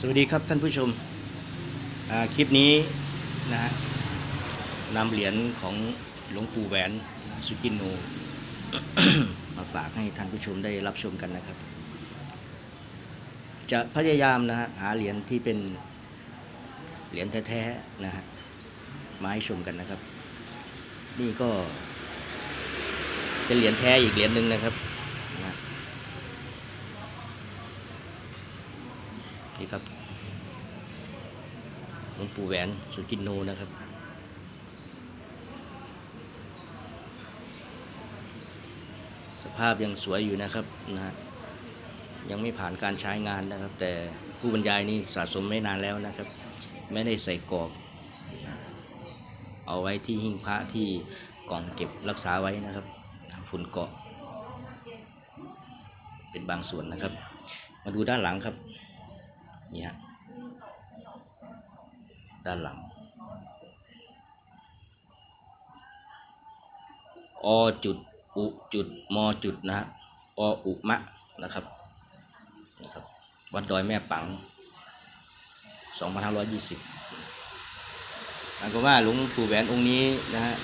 สวัสดีครับท่านผู้ชมคลิปนี้นะฮะนำเหรียญของหลวงปู่แหวนสุกินโนมาฝากให้ท่านผู้ชมได้รับชมกันนะครับ จะพยายามนะฮะหาเหรียญที่เป็นเหรียญแท้ๆนะฮะมาให้ชมกันนะครับ นี่ก็เป็นเหรียญแท้อีกเหรียญหนึ่งนะครับนะ นี่ครับหลวงปู่แหวนสุกินโนนะครับสภาพยังสวยอยู่นะครับนะฮะยังไม่ผ่านการใช้งานนะครับ แต่ผู้บรรยายนี่สะสมไม่นานแล้วนะครับ ไม่ได้ใส่กรอบเอาไว้ที่หิ้งพระที่กล่องเก็บรักษาไว้นะครับ ฝุ่นเกาะ เป็นบางส่วนนะครับ มาดูด้านหลังครับ นี่ฮะด้านหลังอจุดอุจุดมจุดนะฮะออุมะนะครับนะครับ วัดดอยแม่ปัง 2520หมายความว่าหลวงปู่แหวนองค์นี้นะฮะ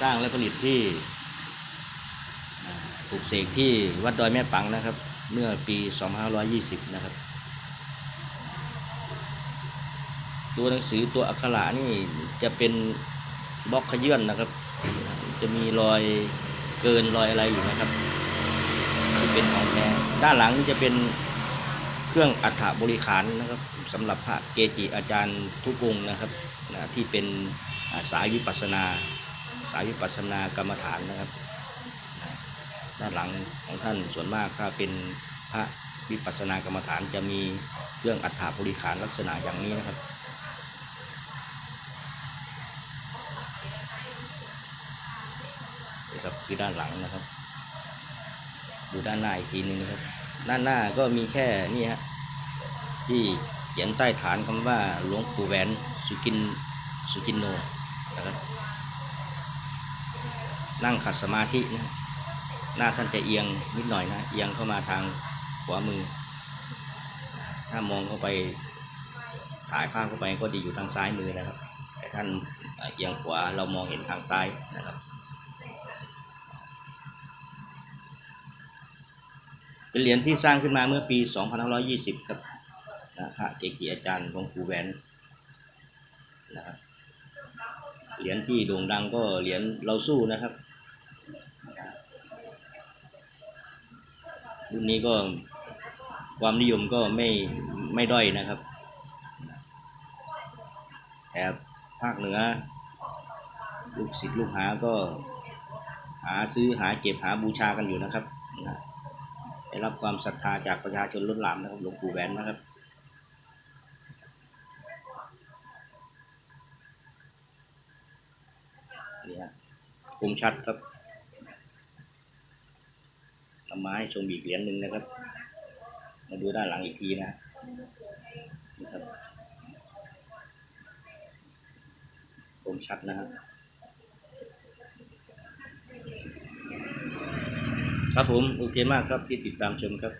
สร้างและผลิตที่อ่าปลูกเสกที่วัดดอยแม่ปังนะครับ เมื่อปี 2520 นะครับ ตัวหนังสือตัวอักขระนี่จะเป็นบล็อกขยื่นนะครับ จะมีรอยเกินรอยอะไรอยู่นะครับที่เป็นของแท้ด้านหลังจะเป็นเครื่องอัฐบริขารนะครับสำหรับพระเกจิอาจารย์ทุกองนะครับนะที่เป็นสายวิปัสนา สายวิปัสนากรรมฐานนะครับด้านหลังของท่านส่วนมากถ้าเป็นพระวิปัสสนากรรมฐานจะมีเครื่องอัฐบริขารลักษณะอย่างนี้นะครับ นะครับคือด้านหลังนะครับ ดูด้านหน้าอีกทีนึงนะครับ ด้านหน้าก็มีแค่นี่ฮะที่เขียนใต้ฐานคำว่าหลวงปู่แหวนสุกินสุกินโนนะครับนั่งขัดสมาธินะหน้าท่านจะเอียงนิดหน่อยนะเอียงเข้ามาทางขวามือ ถ้ามองเข้าไปถ่ายภาพเข้าไปก็จะอยู่ทางซ้ายมือนะครับแต่ท่านเอียงขวาเรามองเห็นทางซ้ายนะครับ เป็นเหรียญที่สร้างขึ้นมาเมื่อปี 2520ครับนะพระเกจิอาจารย์หลวงปู่แหวนนะครับเหรียญที่โด่งดังก็เหรียญเราสู้นะครับรุ่นนี้ก็ความนิยมก็ไม่ไม่ด้อยนะครับแถบภาคเหนือ ลูกศิษย์ลูกหาก็หาซื้อหาเก็บหาบูชากันอยู่นะครับนะ ได้รับความศรัทธาจากประชาชนล้นหลามนะครับหลวงปู่แหวนนะครับนี่ฮะคมชัดครับนำมาให้ชมอีกเหรียญหนึ่งนะครับ มาดูด้านหลังอีกทีนะนี่ครับคมชัดนะฮะ ครับผมโอเคมากครับที่ติดตามชมครับ